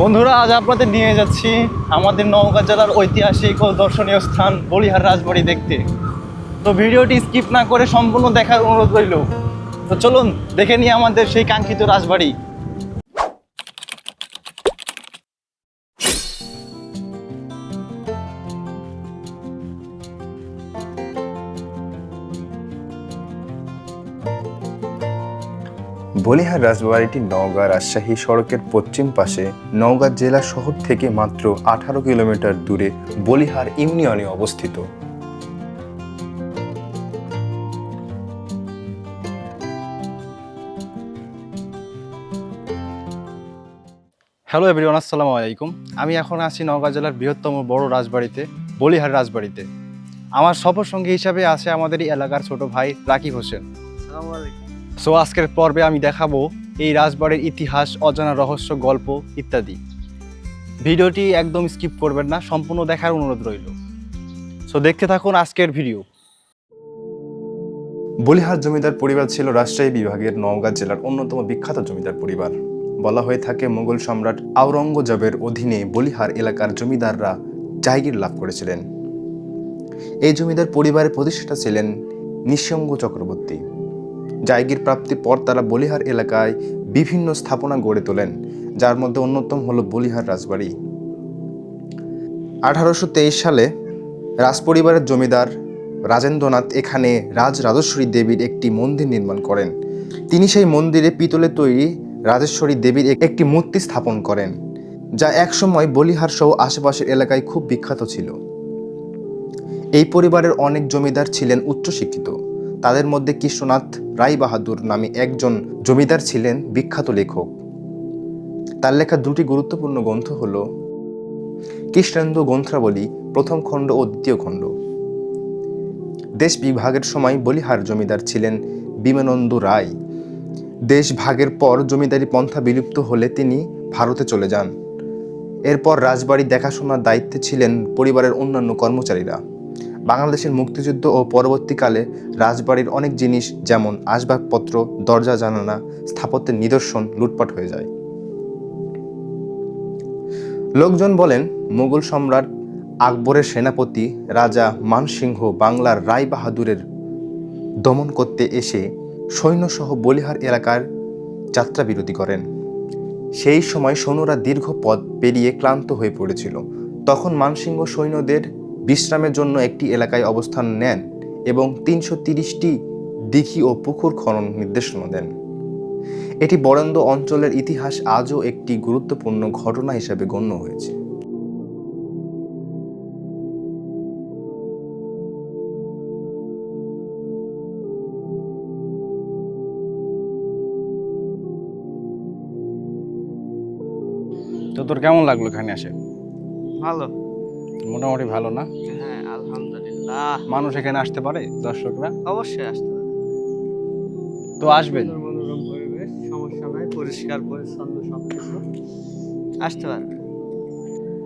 বন্ধুরা, আজ আপনাদের নিয়ে যাচ্ছি আমাদের নওগাঁ জেলার ঐতিহাসিক ও দর্শনীয় স্থান বলিহার রাজবাড়ি দেখতে। তো ভিডিওটি স্কিপ না করে সম্পূর্ণ দেখার অনুরোধ রইল। তো চলুন, দেখে নিই আমাদের সেই কাঙ্ক্ষিত রাজবাড়ি। বলিহার রাজবাড়িটি নওগাঁ রাজশাহী সড়কের পশ্চিম পাশে নওগাঁ জেলা শহর থেকে মাত্র আঠারো কিলোমিটার দূরে বলিহার ইউনিয়নে অবস্থিত। হ্যালো এভরিওয়ান আসসালামু আলাইকুম। আমি এখন আছি নওগাঁ জেলার বৃহত্তম বড় রাজবাড়িতে বলিহার রাজবাড়িতে। আমার সফর সঙ্গী হিসাবে আছে আমাদের এই এলাকার ছোট ভাই রাকিব হোসেন। সো আজকের পর্বে আমি দেখাবো এই রাজবাড়ির ইতিহাস, অজানা রহস্য, গল্প ইত্যাদি। ভিডিওটি একদম স্কিপ করবেন না, সম্পূর্ণ দেখার অনুরোধ রইল। সো দেখতে থাকুন আজকের ভিডিও। বলিহার জমিদার পরিবার ছিল রাজশাহী বিভাগের নওগাঁ জেলার অন্যতম বিখ্যাত জমিদার পরিবার। বলা হয়ে থাকে মোগল সম্রাট আওরঙ্গজেবের অধীনে বলিহার এলাকার জমিদাররা জায়গির লাভ করেছিলেন। এই জমিদার পরিবারের প্রতিষ্ঠাতা ছিলেন নিঃসঙ্গ চক্রবর্তী। জায়গির প্রাপ্তির পর তারা বলিহার এলাকায় বিভিন্ন স্থাপনা গড়ে তোলেন, যার মধ্যে অন্যতম হলো বলিহার রাজবাড়ি। আঠারোশো তেইশ সালে রাজপরিবারের জমিদার রাজেন্দ্রনাথ এখানে রাজ রাজেশ্বরী দেবীর একটি মন্দির নির্মাণ করেন। তিনি সেই মন্দিরে পিতলে তৈরি রাজেশ্বরী দেবীর একটি মূর্তি স্থাপন করেন, যা একসময় বলিহার সহ আশেপাশের এলাকায় খুব বিখ্যাত ছিল। এই পরিবারের অনেক জমিদার ছিলেন উচ্চশিক্ষিত। তাদের মধ্যে কৃষ্ণনাথ রায় বাহাদুর নামে একজন জমিদার ছিলেন বিখ্যাত লেখক। তার লেখা দুটি গুরুত্বপূর্ণ গ্রন্থ হল কৃষ্ণেন্দু গ্রন্থাবলী, প্রথম খণ্ড ও দ্বিতীয় খণ্ড। দেশ বিভাগের সময় বলিহার জমিদার ছিলেন বিমানন্দ রায়। দেশ ভাগের পর জমিদারি পন্থা বিলুপ্ত হলে তিনি ভারতে চলে যান। এরপর রাজবাড়ি দেখাশোনার দায়িত্বে ছিলেন পরিবারের অন্যান্য কর্মচারীরা। বাংলাদেশের মুক্তিযুদ্ধ ও পরবর্তীকালে রাজবাড়ির অনেক জিনিস, যেমন আসবাবপত্র, দরজা জানানা স্থাপত্যের নিদর্শন লুটপাট হয়ে যায়। লোকজন বলেন, মুঘল সম্রাট আকবরের সেনাপতি রাজা মানসিংহ বাংলার রায় বাহাদুরের দমন করতে এসে সৈন্যসহ বলিহার এলাকার যাত্রা বিরতি করেন। সেই সময় সৈন্যরা দীর্ঘ পথ পেরিয়ে ক্লান্ত হয়ে পড়েছিল। তখন মানসিংহ সৈন্যদের বিশ্রামের জন্য একটি এলাকায় অবস্থান নেন এবং তিনশো তিরিশটি দিঘি ও পুকুর খনন নির্দেশনা দেন। এটি বরেন্দ্র অঞ্চলের ইতিহাস আজও একটি গুরুত্বপূর্ণ ঘটনা হিসেবে গণ্য হয়েছে। তো তোর কেমন লাগল এখানে আসে ভালো। মোটামুটি ভালো না? হ্যাঁ আলহামদুলিল্লাহ। মানুষ এখানে আসতে পারে দর্শকরা? অবশ্যই আসতে পারে। তো আসবেন? মনোরম পরিবেশ সমস্যা নাই পরিষ্কার পরিচ্ছন্ন সব কিছু আসতে পারবে।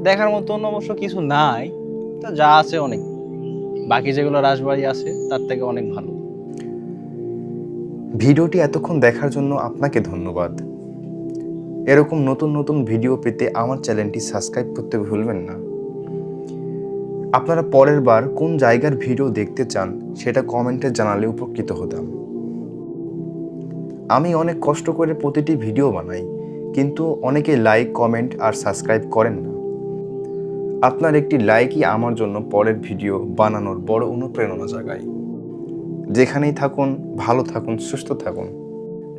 দেখার মতন অবশ্য কিছু নাই তো যা আছে অনেক। বাকি যেগুলো রাজবাড়ি আছে তার থেকে অনেক ভালো। ভিডিওটি এতক্ষণ দেখার জন্য আপনাকে ধন্যবাদ। এরকম নতুন নতুন ভিডিও পেতে আমার চ্যানেলটি সাবস্ক্রাইব করতে ভুলবেন না। আপনারা পরের বার কোন জায়গার ভিডিও দেখতে চান সেটা কমেন্টে জানালে উপকৃত হতাম। আমি অনেক কষ্ট করে প্রতিটি ভিডিও বানাই, কিন্তু অনেকে লাইক, কমেন্ট আর সাবস্ক্রাইব করেন না। আপনার একটি লাইকই আমার জন্য পরের ভিডিও বানানোর বড় অনুপ্রেরণা জাগায়। যেখানেই থাকুন, ভালো থাকুন, সুস্থ থাকুন।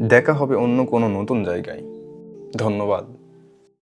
দেখা হবে অন্য কোনো নতুন জায়গায়। ধন্যবাদ।